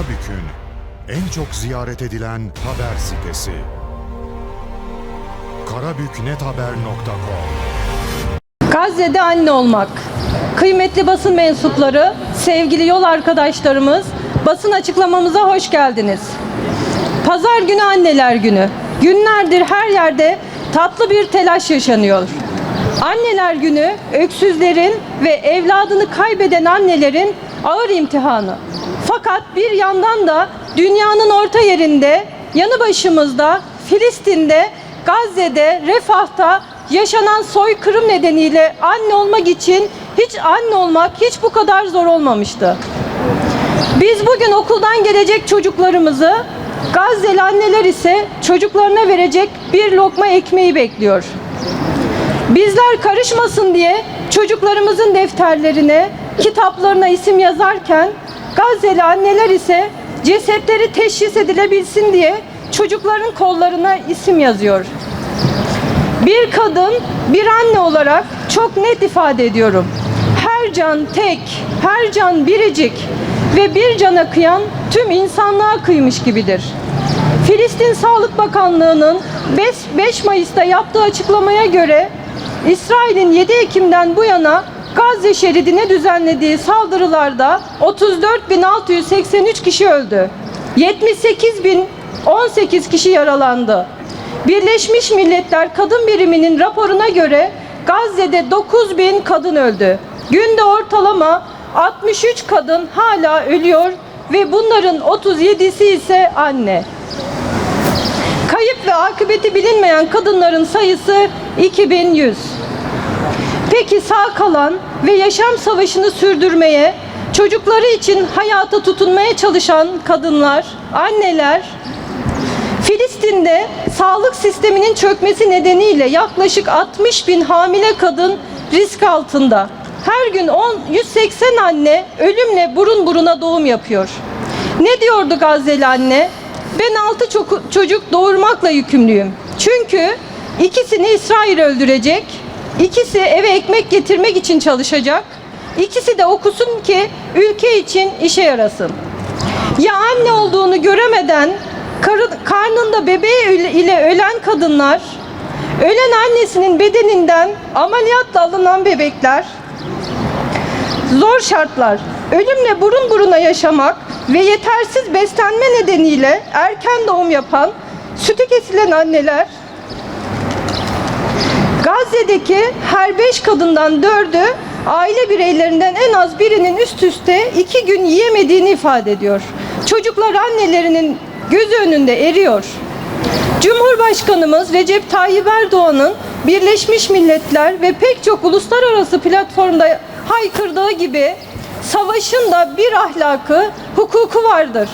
Karabük'ün en çok ziyaret edilen haber sitesi. karabüknethaber.com Gazze'de anne olmak. Kıymetli basın mensupları, sevgili yol arkadaşlarımız, basın açıklamamıza hoş geldiniz. Pazar günü anneler günü. Günlerdir her yerde tatlı bir telaş yaşanıyor. Anneler günü öksüzlerin ve evladını kaybeden annelerin ağır imtihanı. Fakat bir yandan da dünyanın orta yerinde, yanı başımızda, Filistin'de, Gazze'de, Refah'ta yaşanan soykırım nedeniyle anne olmak için hiç anne olmak hiç bu kadar zor olmamıştı. Biz bugün okuldan gelecek çocuklarımızı, Gazze'li anneler ise çocuklarına verecek bir lokma ekmeği bekliyor. Bizler karışmasın diye çocuklarımızın defterlerine, kitaplarına isim yazarken Gazze'li anneler ise cesetleri teşhis edilebilsin diye çocukların kollarına isim yazıyor. Bir kadın, bir anne olarak çok net ifade ediyorum. Her can tek, her can biricik ve bir cana kıyan tüm insanlığa kıymış gibidir. Filistin Sağlık Bakanlığı'nın 5 Mayıs'ta yaptığı açıklamaya göre İsrail'in 7 Ekim'den bu yana Gazze şeridine düzenlediği saldırılarda 34.683 kişi öldü. 78.018 kişi yaralandı. Birleşmiş Milletler Kadın Biriminin raporuna göre Gazze'de 9000 kadın öldü. Günde ortalama 63 kadın hala ölüyor ve bunların 37'si ise anne. Kayıp ve akıbeti bilinmeyen kadınların sayısı 2100. Peki sağ kalan ve yaşam savaşını sürdürmeye, çocukları için hayata tutunmaya çalışan kadınlar, anneler, Filistin'de sağlık sisteminin çökmesi nedeniyle yaklaşık 60 bin hamile kadın risk altında. Her gün 10, 180 anne ölümle burun buruna doğum yapıyor. Ne diyordu Gazze'li anne? Ben 6 çocuk doğurmakla yükümlüyüm. Çünkü ikisini İsrail öldürecek, ikisi eve ekmek getirmek için çalışacak, ikisi de okusun ki ülke için işe yarasın. Ya anne olduğunu göremeden karnında bebeği ile ölen kadınlar, ölen annesinin bedeninden ameliyatla alınan bebekler, zor şartlar, ölümle burun buruna yaşamak ve yetersiz beslenme nedeniyle erken doğum yapan, sütü kesilen anneler, Gazze'deki her beş kadından dördü aile bireylerinden en az birinin üst üste iki gün yiyemediğini ifade ediyor. Çocuklar annelerinin gözü önünde eriyor. Cumhurbaşkanımız Recep Tayyip Erdoğan'ın Birleşmiş Milletler ve pek çok uluslararası platformda haykırdığı gibi savaşın da bir ahlakı, hukuku vardır.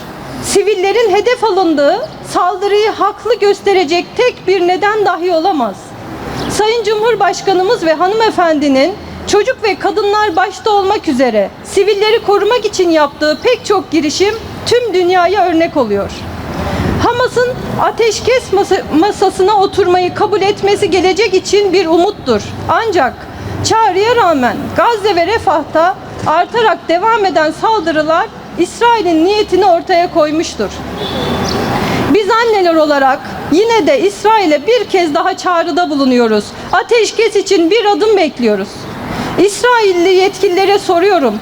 Sivillerin hedef alındığı saldırıyı haklı gösterecek tek bir neden dahi olamaz. Sayın Cumhurbaşkanımız ve hanımefendinin çocuk ve kadınlar başta olmak üzere sivilleri korumak için yaptığı pek çok girişim tüm dünyaya örnek oluyor. Hamas'ın ateşkes masa- masasına oturmayı kabul etmesi gelecek için bir umuttur. Ancak çağrıya rağmen Gazze ve Refah'ta artarak devam eden saldırılar İsrail'in niyetini ortaya koymuştur. Biz anneler olarak yine de İsrail'e bir kez daha çağrıda bulunuyoruz. Ateşkes için bir adım bekliyoruz. İsrailli yetkililere soruyorum.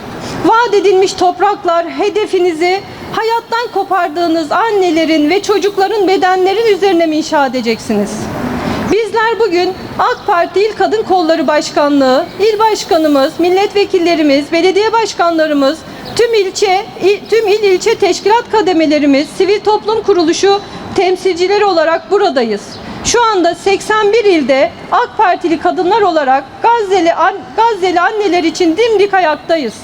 Vaat edilmiş topraklar hedefinizi hayattan kopardığınız annelerin ve çocukların bedenlerin üzerine mi inşa edeceksiniz? Bizler bugün AK Parti İl Kadın Kolları Başkanlığı, il başkanımız, milletvekillerimiz, belediye başkanlarımız, tüm ilçe, il- tüm il ilçe teşkilat kademelerimiz, sivil toplum kuruluşu temsilcileri olarak buradayız. Şu anda 81 ilde AK Partili kadınlar olarak Gazze'li, an- Gazze'li anneler için dimdik ayaktayız.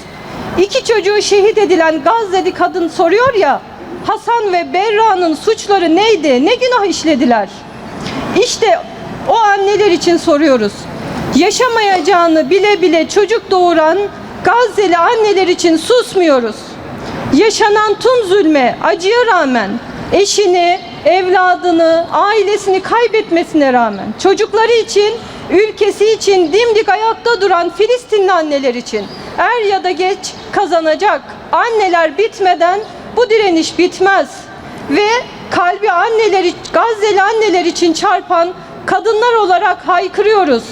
İki çocuğu şehit edilen Gazze'li kadın soruyor ya, Hasan ve Berra'nın suçları neydi, ne günah işlediler? İşte o anneler için soruyoruz. Yaşamayacağını bile bile çocuk doğuran Gazze'li anneler için susmuyoruz. Yaşanan tüm zulme, acıya rağmen eşini, evladını, ailesini kaybetmesine rağmen çocukları için, ülkesi için dimdik ayakta duran Filistinli anneler için er ya da geç kazanacak. Anneler bitmeden bu direniş bitmez. Ve kalbi anneleri, Gazze'li anneler için çarpan kadınlar olarak haykırıyoruz.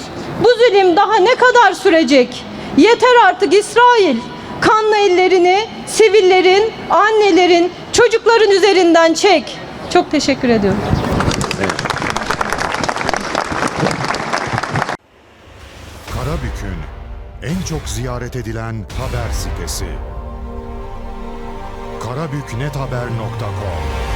Bu zulüm daha ne kadar sürecek? Yeter artık İsrail. Kanlı ellerini sivillerin, annelerin, çocukların üzerinden çek. Çok teşekkür ediyorum. Karabük'ün en çok ziyaret edilen haber sitesi. karabüknethaber.com